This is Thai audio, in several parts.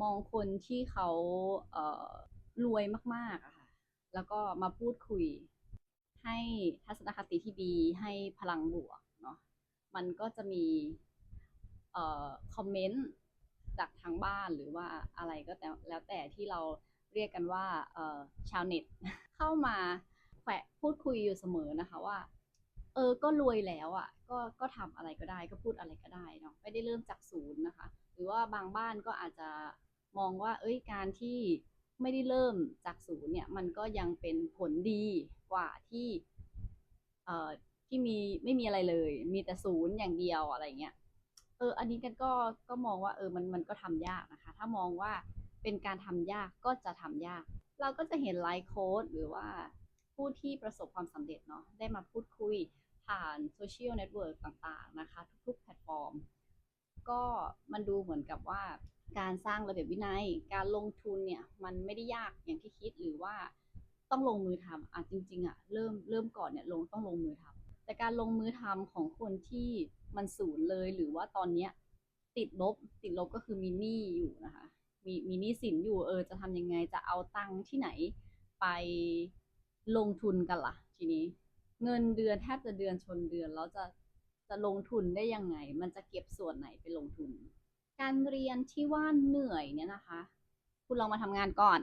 มองคนที่เขาเรวยมากๆอะค่ะ แล้วก็มาพูดคุย ให้ทัศนคติที่ดีให้พลังบวกเนาะมันก็จะมีอคอมเมนต์จากทางบ้านหรือว่าอะไรก็แล้วแต่ที่เราเรียกกันว่าชาวเน็ต เข้ามาแขวะพูดคุยอยู่เสมอนะคะว่า เออก็รวยแล้วอะ่ะ ก็ก็ทำอะไรก็ได้ก็พูดอะไรก็ได้เนาะไม่ได้เริ่มจากศูนย์นะคะ หรือว่าบางบ้านก็อาจจะมองว่า เอ้ยการที่ไม่ได้เริ่มจากศูนย์เนี่ยมันก็ยังเป็นผลดีกว่าที่เอ่อที่มีไม่มีอะไรเลย มีแต่ศูนย์อย่างเดียวอะไรเงี้ยเออ อันนี้กันก็ก็มองว่าเออมันมันก็ทำยากนะคะ ถ้ามองว่าเป็นการทำยากก็จะทำยาก เราก็จะเห็นไลฟ์โค้ดหรือว่าผู้ที่ประสบความสำเร็จเนาะได้มาพูดคุย ผ่านโซเชียลเน็ตเวิร์กต่างๆนะคะ ทุกๆแพลตฟอร์ม ก็มันดูเหมือนกับว่าการสร้างระเบียบวินัย การลงทุนเนี่ยมันไม่ได้ยากอย่างที่คิดหรือว่าต้องลงมือทำอะจริงๆอะเริ่มเริ่มก่อนเนี่ยลงต้องลงมือทำแต่การลงมือทำของคนที่มันศูนย์เลยหรือว่าตอนเนี้ยติดลบติดลบก็คือมีหนี้อยู่นะคะ มีมีหนี้สินอยู่เออจะทำยังไงจะเอาตังค์ที่ไหนไปลงทุนกันล่ะ ทีนี้ เงินเดือนแทบจะเดือนชนเดือนแล้วจะจะลงทุนได้ยังไง มันจะเก็บส่วนไหนไปลงทุน การเรียนที่ว่าเหนื่อยเนี่ยนะคะ คุณลองมาทำงานก่อน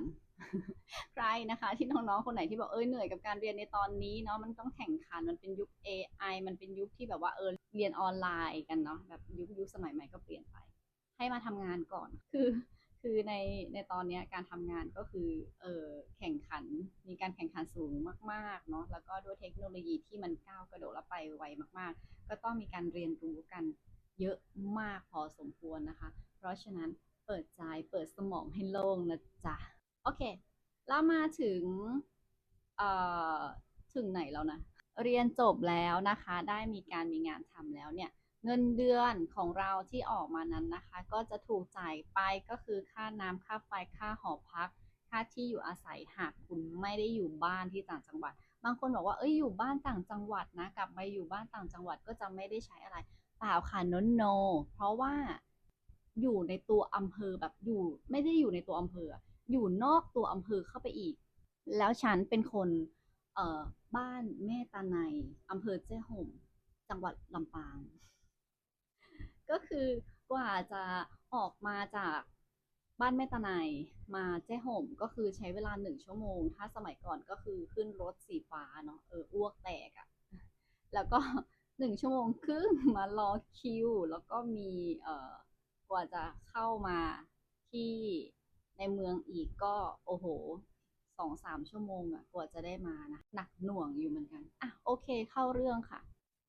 ใครนะคะ ที่น้องๆคนไหนที่บอกเอ้ยเหนื่อยกับการเรียนในตอนนี้เนาะมันต้องแข่งขันมันเป็นยุค AI มันเป็นยุคที่แบบว่าเออเรียนออนไลน์กันเนาะแบบยุคยุคสมัยใหม่ก็เปลี่ยนไป ให้มาทำงานก่อนคือ คือในในตอนนี้การทำงานก็คือเออแข่งขันมีการแข่งขันสูงมากๆเนาะแล้วก็ด้วยเทคโนโลยีที่มันก้าวกระโดดและไปไวมากๆ ก็ต้องมีการเรียนรู้กันเยอะมากพอสมควรนะคะ เพราะฉะนั้นเปิดใจเปิดสมองให้โล่งนะจ๊ะ โอเค แล้วมาถึงเอ่อถึงไหนแล้วนะ เรียนจบแล้วนะคะ ได้มีการมีงานทำแล้วเนี่ย เงินเดือนของเราที่ออกมานั้นนะคะ ก็จะถูกจ่ายไปก็คือค่าน้ำค่าไฟค่าหอพัก ค่าที่อยู่อาศัยหากคุณไม่ได้อยู่บ้านที่ต่างจังหวัด บางคนบอกว่าเอ้ยอยู่บ้านต่างจังหวัดนะกลับมาอยู่บ้านต่างจังหวัดก็จะไม่ได้ใช้อะไรเปล่าค่ะนนโน เพราะว่าอยู่ในตัวอำเภอแบบอยู่ ไม่ได้อยู่ในตัวอำเภอ อยู่นอกตัวอำเภอเข้าไปอีก แล้วฉันเป็นคนเอ่อบ้านแม่ตาในอำเภอเจ้ห่มจังหวัดลำปาง ก็คือกว่าจะออกมาจากบ้านแม่ตาในมาเจ้ห่มก็คือใช้เวลาหนึ่งชั่วโมง ถ้าสมัยก่อนก็คือขึ้นรถสีฟ้าเนาะเอออ้วกแตกอะ่ะแล้วก็หนึ่งชั่วโมงครึ่งมารอคิว แล้วก็มีเอ่อกว่าจะเข้ามาที่ในเมืองอีกก็โอ้โหสองสามชั่วโมงอะกว่าจะได้มานะหนักหน่วงอยู่เหมือนกันอะโอเคเข้าเรื่องค่ะ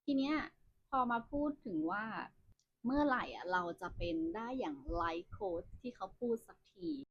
ทีเนี้ยพอมาพูดถึงว่า เมื่อไหร่อะเราจะเป็นได้อย่างไลฟ์โค้ชที่เขาพูดสักที